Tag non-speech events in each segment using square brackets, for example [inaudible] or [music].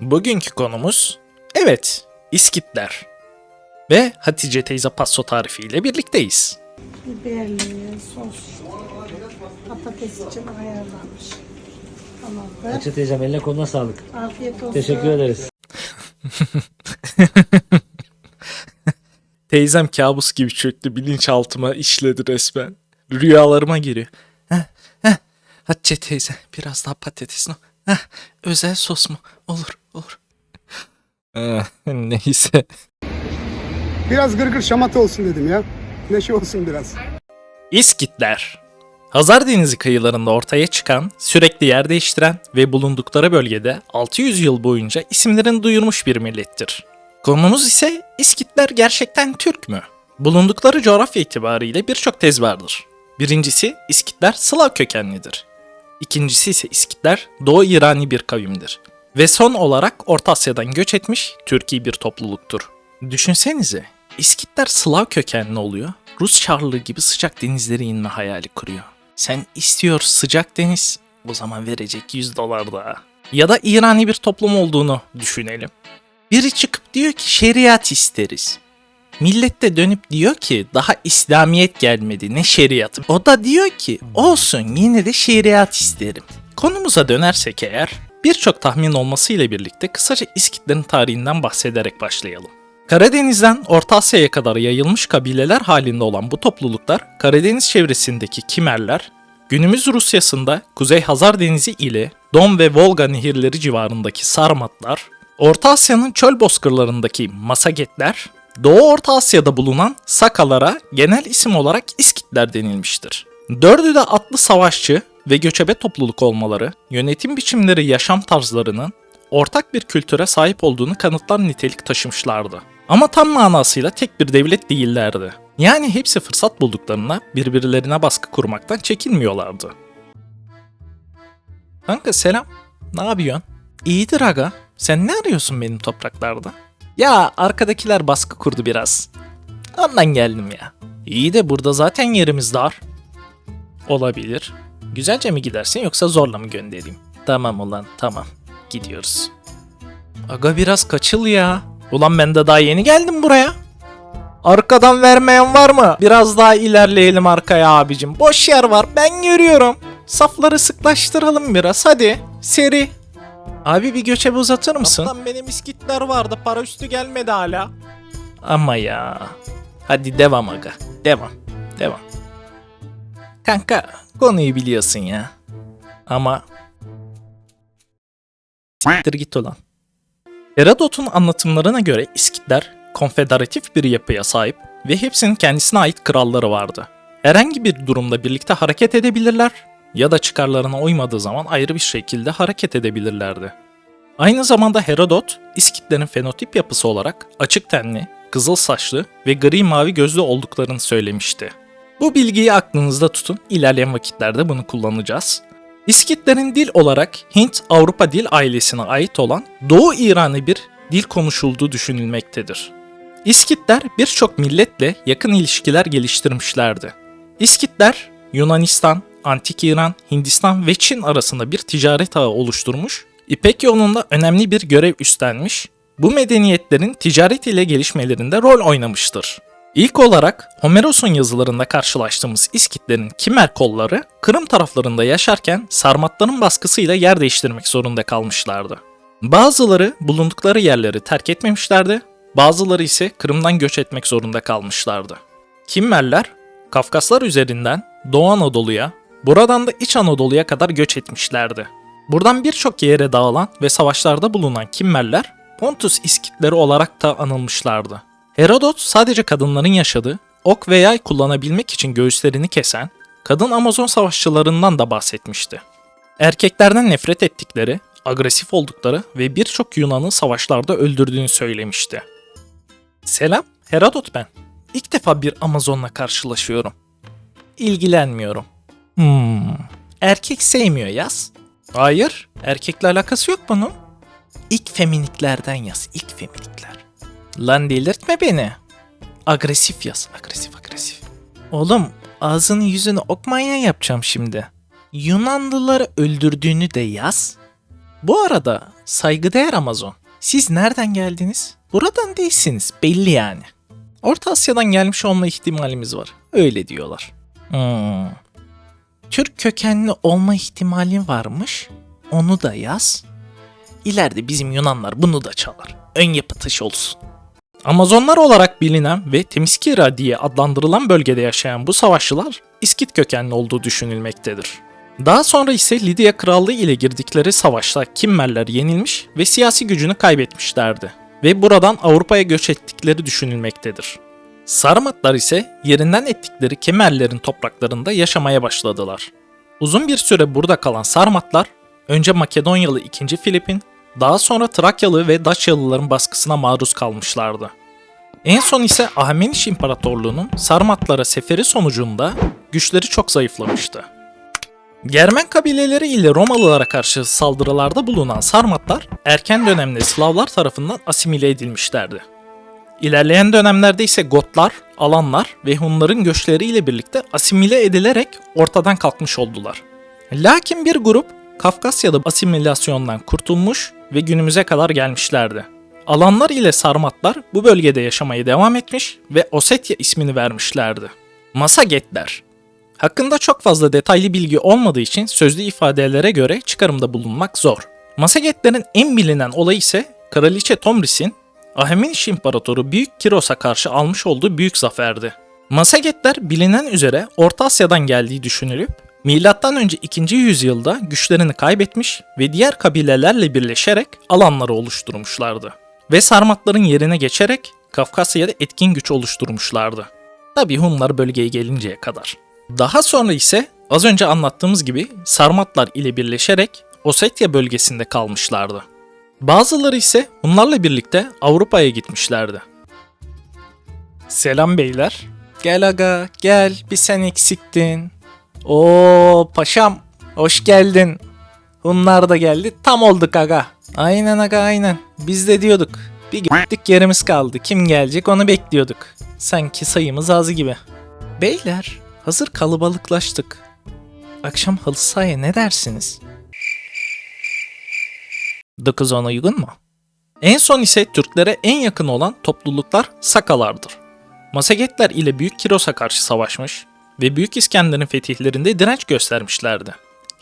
Bugünkü konumuz evet İskitler. Ve Hatice teyze passo tarifiyle birlikteyiz. Biberli sos patates için ayarlanmış. Tamamdır. Hatice teyzem eline koluna sağlık. Afiyet olsun. Teşekkür ederiz. [laughs] Teyzem kabus gibi çöktü bilinçaltıma işledi resmen. Rüyalarıma giriyor. Heh, heh. Hatice teyze biraz daha patates? Heh, özel sos mu? Olur olur. Eh, neyse. Biraz gırgır şamata olsun dedim ya. Neşe olsun biraz. İskitler. Hazar Denizi kıyılarında ortaya çıkan, sürekli yer değiştiren ve bulundukları bölgede 600 yıl boyunca isimlerini duyurmuş bir millettir. Konumuz ise İskitler gerçekten Türk mü? Bulundukları coğrafya itibariyle birçok tez vardır. Birincisi İskitler Slav kökenlidir. İkincisi ise İskitler Doğu İrani bir kavimdir. Ve son olarak Orta Asya'dan göç etmiş Türkiye bir topluluktur. Düşünsenize, İskitler Slav kökenli oluyor. Rus Çarlığı gibi sıcak denizlere inme hayali kuruyor. Sen istiyor sıcak deniz, o zaman verecek 100 dolar daha. Ya da İrani bir toplum olduğunu düşünelim. Biri çıkıp diyor ki şeriat isteriz. Millet de dönüp diyor ki daha İslamiyet gelmedi ne şeriatı. O da diyor ki olsun yine de şeriat isterim. Konumuza dönersek eğer birçok tahmin olmasıyla birlikte kısaca İskitlerin tarihinden bahsederek başlayalım. Karadeniz'den Orta Asya'ya kadar yayılmış kabileler halinde olan bu topluluklar Karadeniz çevresindeki Kimerler, günümüz Rusya'sında Kuzey Hazar Denizi ile Don ve Volga nehirleri civarındaki Sarmatlar, Orta Asya'nın çöl bozkırlarındaki Masagetler, Doğu Orta Asya'da bulunan Sakalara genel isim olarak İskitler denilmiştir. Dördü de atlı savaşçı ve göçebe topluluk olmaları, yönetim biçimleri yaşam tarzlarının ortak bir kültüre sahip olduğunu kanıtlar nitelik taşımışlardı. Ama tam manasıyla tek bir devlet değillerdi. Yani hepsi fırsat bulduklarında birbirlerine baskı kurmaktan çekinmiyorlardı. Kanka selam. Ne yapıyorsun? İyidir aga. Sen ne arıyorsun benim topraklarda? Ya arkadakiler baskı kurdu biraz. Ondan geldim ya. İyi de burada zaten yerimiz dar. Olabilir. Güzelce mi gidersin yoksa zorla mı göndereyim? Tamam ulan tamam. Gidiyoruz. Aga biraz kaçıl ya. Ulan ben de daha yeni geldim buraya. Arkadan vermeyen var mı? Biraz daha ilerleyelim arkaya abicim. Boş yer var ben görüyorum. Safları sıklaştıralım biraz hadi. Seri. Abi bir göçebe uzatır mısın? Kaptan benim iskitler vardı para üstü gelmedi hala. Ama ya. Hadi devam aga. Devam. Devam. Kanka konuyu biliyorsun ya. Ama... Siktir git ulan. Herodot'un anlatımlarına göre İskitler konfederatif bir yapıya sahip ve hepsinin kendisine ait kralları vardı. Herhangi bir durumda birlikte hareket edebilirler ya da çıkarlarına uymadığı zaman ayrı bir şekilde hareket edebilirlerdi. Aynı zamanda Herodot, İskitlerin fenotip yapısı olarak açık tenli, kızıl saçlı ve gri mavi gözlü olduklarını söylemişti. Bu bilgiyi aklınızda tutun, ilerleyen vakitlerde bunu kullanacağız. İskitlerin dil olarak Hint-Avrupa dil ailesine ait olan Doğu İran'ı bir dil konuşulduğu düşünülmektedir. İskitler birçok milletle yakın ilişkiler geliştirmişlerdi. İskitler Yunanistan, Antik İran, Hindistan ve Çin arasında bir ticaret ağı oluşturmuş, İpek yolunda önemli bir görev üstlenmiş, bu medeniyetlerin ticaret ile gelişmelerinde rol oynamıştır. İlk olarak Homeros'un yazılarında karşılaştığımız İskitlerin Kimer kolları Kırım taraflarında yaşarken Sarmatların baskısıyla yer değiştirmek zorunda kalmışlardı. Bazıları bulundukları yerleri terk etmemişlerdi, bazıları ise Kırım'dan göç etmek zorunda kalmışlardı. Kimmerler Kafkaslar üzerinden Doğu Anadolu'ya, buradan da İç Anadolu'ya kadar göç etmişlerdi. Buradan birçok yere dağılan ve savaşlarda bulunan Kimmerler Pontus İskitleri olarak da anılmışlardı. Herodot sadece kadınların yaşadığı, ok ve yay kullanabilmek için göğüslerini kesen, kadın Amazon savaşçılarından da bahsetmişti. Erkeklerden nefret ettikleri, agresif oldukları ve birçok Yunan'ı savaşlarda öldürdüğünü söylemişti. Selam, Herodot ben. İlk defa bir Amazon'la karşılaşıyorum. İlgilenmiyorum. Hmm, erkek sevmiyor yaz. Hayır, erkekle alakası yok bunun. İlk feminiklerden yaz, ilk feminikler. Lan delirtme beni. Agresif yaz. Agresif agresif. Oğlum ağzını yüzünü ok manyağı yapacağım şimdi. Yunanlıları öldürdüğünü de yaz. Bu arada saygıdeğer Amazon. Siz nereden geldiniz? Buradan değilsiniz, belli yani. Orta Asya'dan gelmiş olma ihtimalimiz var. Öyle diyorlar. Hmm. Türk kökenli olma ihtimalin varmış. Onu da yaz. İleride bizim Yunanlar bunu da çalar. Ön yapı taşı olsun. Amazonlar olarak bilinen ve Temiskira diye adlandırılan bölgede yaşayan bu savaşçılar İskit kökenli olduğu düşünülmektedir. Daha sonra ise Lidya Krallığı ile girdikleri savaşta Kimmerler yenilmiş ve siyasi gücünü kaybetmişlerdi ve buradan Avrupa'ya göç ettikleri düşünülmektedir. Sarmatlar ise yerinden ettikleri Kemerlerin topraklarında yaşamaya başladılar. Uzun bir süre burada kalan Sarmatlar, önce Makedonyalı 2. Filip'in, daha sonra Trakyalı ve Daçyalıların baskısına maruz kalmışlardı. En son ise Ahmeniş İmparatorluğu'nun Sarmatlara seferi sonucunda güçleri çok zayıflamıştı. Germen kabileleri ile Romalılara karşı saldırılarda bulunan Sarmatlar erken dönemde Slavlar tarafından asimile edilmişlerdi. İlerleyen dönemlerde ise Gotlar, Alanlar ve Hunların göçleriyle birlikte asimile edilerek ortadan kalkmış oldular. Lakin bir grup Kafkasya'da asimilasyondan kurtulmuş ve günümüze kadar gelmişlerdi. Alanlar ile Sarmatlar bu bölgede yaşamaya devam etmiş ve Osetya ismini vermişlerdi. Masagetler Hakkında çok fazla detaylı bilgi olmadığı için sözlü ifadelere göre çıkarımda bulunmak zor. Masagetlerin en bilinen olayı ise Kraliçe Tomris'in Ahemeniş İmparatoru Büyük Kiros'a karşı almış olduğu büyük zaferdi. Masagetler bilinen üzere Orta Asya'dan geldiği düşünülüp M.Ö. 2. yüzyılda güçlerini kaybetmiş ve diğer kabilelerle birleşerek alanları oluşturmuşlardı. Ve Sarmatların yerine geçerek Kafkasya'da etkin güç oluşturmuşlardı. Tabi Hunlar bölgeye gelinceye kadar. Daha sonra ise az önce anlattığımız gibi Sarmatlar ile birleşerek Osetya bölgesinde kalmışlardı. Bazıları ise bunlarla birlikte Avrupa'ya gitmişlerdi. Selam beyler. Gel aga gel bir sen eksiktin. Oo paşam hoş geldin. Hunlar da geldi tam olduk aga. Aynen aga aynen. Biz de diyorduk. Bir gittik yerimiz kaldı. Kim gelecek onu bekliyorduk. Sanki sayımız az gibi. Beyler hazır kalabalıklaştık. Akşam halı sahaya ne dersiniz? 9-10 uygun mu? En son ise Türklere en yakın olan topluluklar Sakalardır. Masagetler ile Büyük Kiros'a karşı savaşmış ve Büyük İskender'in fetihlerinde direnç göstermişlerdi.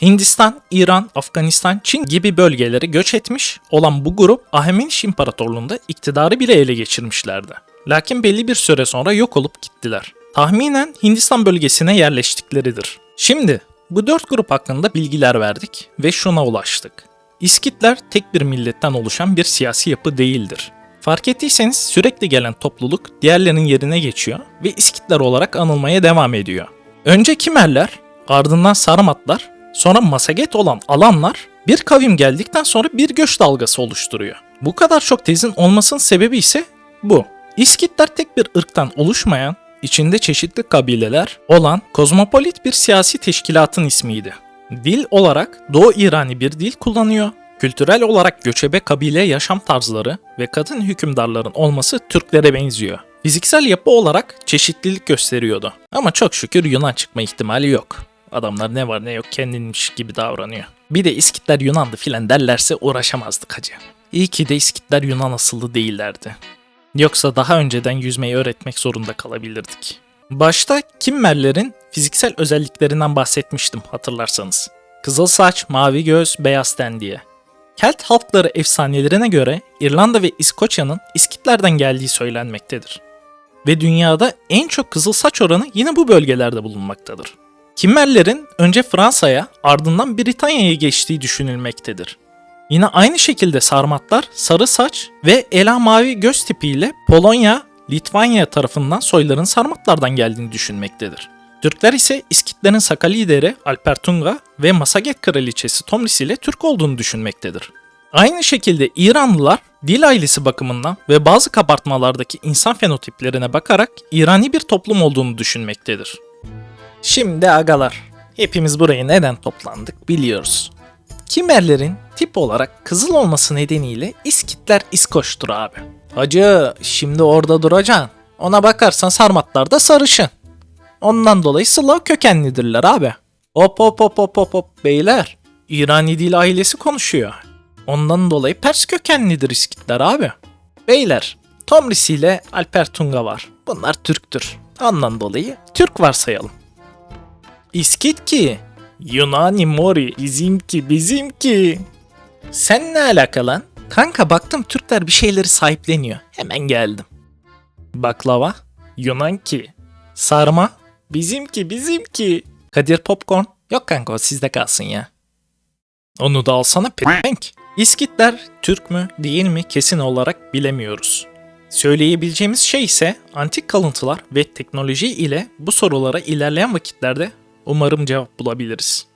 Hindistan, İran, Afganistan, Çin gibi bölgelere göç etmiş olan bu grup Ahemeniş İmparatorluğu'nda iktidarı bile ele geçirmişlerdi. Lakin belli bir süre sonra yok olup gittiler. Tahminen Hindistan bölgesine yerleştikleridir. Şimdi bu dört grup hakkında bilgiler verdik ve şuna ulaştık. İskitler tek bir milletten oluşan bir siyasi yapı değildir. Fark ettiyseniz sürekli gelen topluluk diğerlerinin yerine geçiyor ve İskitler olarak anılmaya devam ediyor. Önce Kimerler, ardından Sarmatlar, sonra Masaget olan Alanlar bir kavim geldikten sonra bir göç dalgası oluşturuyor. Bu kadar çok tezin olmasının sebebi ise bu. İskitler tek bir ırktan oluşmayan, içinde çeşitli kabileler olan kozmopolit bir siyasi teşkilatın ismiydi. Dil olarak Doğu İrani bir dil kullanıyor. Kültürel olarak göçebe kabile yaşam tarzları ve kadın hükümdarların olması Türklere benziyor. Fiziksel yapı olarak çeşitlilik gösteriyordu. Ama çok şükür Yunan çıkma ihtimali yok. Adamlar ne var ne yok kendinmiş gibi davranıyor. Bir de İskitler Yunandı filan derlerse uğraşamazdık hacı. İyi ki de İskitler Yunan asıllı değillerdi. Yoksa daha önceden yüzmeyi öğretmek zorunda kalabilirdik. Başta Kimmerlerin fiziksel özelliklerinden bahsetmiştim hatırlarsanız. Kızıl saç, mavi göz, beyaz ten diye. Kelt halkları efsanelerine göre İrlanda ve İskoçya'nın İskitlerden geldiği söylenmektedir. Ve dünyada en çok kızıl saç oranı yine bu bölgelerde bulunmaktadır. Kimmerlerin önce Fransa'ya ardından Britanya'ya geçtiği düşünülmektedir. Yine aynı şekilde sarmatlar sarı saç ve ela mavi göz tipiyle Polonya, Litvanya tarafından soyların sarmatlardan geldiğini düşünmektedir. Türkler ise İskitlerin Saka lideri Alper Tunga ve Masaget kraliçesi Tomris ile Türk olduğunu düşünmektedir. Aynı şekilde İranlılar dil ailesi bakımından ve bazı kabartmalardaki insan fenotiplerine bakarak İrani bir toplum olduğunu düşünmektedir. Şimdi agalar, hepimiz buraya neden toplandık biliyoruz. Kimerlerin tip olarak kızıl olması nedeniyle İskitler İskoç'tur abi. Hacı şimdi orada duracaksın. Ona bakarsan sarmatlar da sarışın. Ondan dolayı Slav kökenlidirler abi. Hop hop hop hop hop hop beyler. İrani dil ailesi konuşuyor. Ondan dolayı Pers kökenlidir İskitler abi. Beyler, Tomris ile Alper Tunga var. Bunlar Türktür. Ondan dolayı Türk varsayalım. İskit ki, Yunani Mori, bizimki bizimki. Sen ne alaka lan? Kanka baktım Türkler bir şeyleri sahipleniyor. Hemen geldim. Baklava, Yunan ki. Sarma, bizimki bizimki. Kadir Popcorn, yok kanka o sizde kalsın ya. Onu da alsana penk. İskitler Türk mü değil mi kesin olarak bilemiyoruz. Söyleyebileceğimiz şey ise antik kalıntılar ve teknoloji ile bu sorulara ilerleyen vakitlerde umarım cevap bulabiliriz.